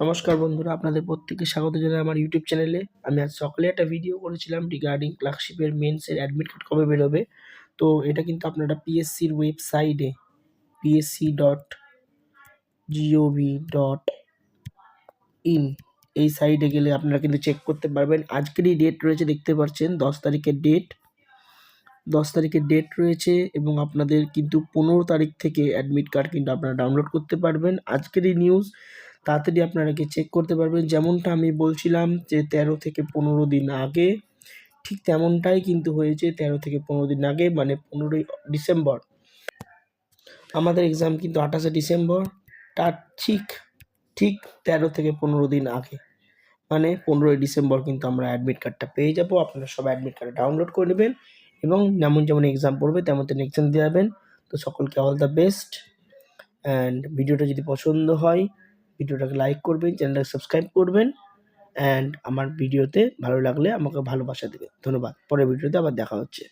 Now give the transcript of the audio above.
নমস্কার বন্ধুরা, আপনাদের প্রত্যেককে স্বাগত জানাই আমার ইউটিউব চ্যানেলে আমি আজ সকালে একটা ভিডিও করেছিলাম রিগার্ডিং ক্লার্কশিপের মেন্সের অ্যাডমিট কার্ড কবে বেরোবে। তো এটা কিন্তু আপনারা পিএসসির ওয়েবসাইটে PSC dot G O V dot in এই সাইটে গেলে আপনারা কিন্তু চেক করতে পারবেন। আজকেরই ডেট রয়েছে, দেখতে পাচ্ছেন, দশ তারিখের ডেট দশ তারিখের ডেট রয়েছে এবং আপনাদের কিন্তু পনেরো তারিখ থেকে অ্যাডমিট কার্ড কিন্তু আপনারা ডাউনলোড করতে পারবেন। আজকেরই নিউজ তাড়াতাড়ি আপনারা গিয়ে চেক করতে পারবেন। যেমনটা আমি বলছিলাম যে, তেরো থেকে পনেরো দিন আগে, ঠিক তেমনটাই কিন্তু হয়েছে তেরো থেকে পনেরো দিন আগে মানে পনেরোই ডিসেম্বর। আমাদের এক্সাম কিন্তু আঠাশে ডিসেম্বর, তার ঠিক ঠিক তেরো থেকে পনেরো দিন আগে। মানে পনেরোই ডিসেম্বর কিন্তু আমরা অ্যাডমিট কার্ডটা পেয়ে যাব। আপনারা সব অ্যাডমিট কার্ড ডাউনলোড করে নেবেন এবং যেমন যেমন এক্সাম পড়বে, তেমন তেমন এক্সাম দিয়ে যাবেন। তো সকলকে অল দ্য বেস্ট অ্যান্ড ভিডিওটা যদি পছন্দ হয় ভিডিওটাকে লাইক করবেন, চ্যানেলটাকে সাবস্ক্রাইব করবেন অ্যান্ড আমার ভিডিওতে ভালো লাগলে আমাকে ভালোবাসা দেবেন। ধন্যবাদ। পরের ভিডিওতে আবার দেখা হচ্ছে।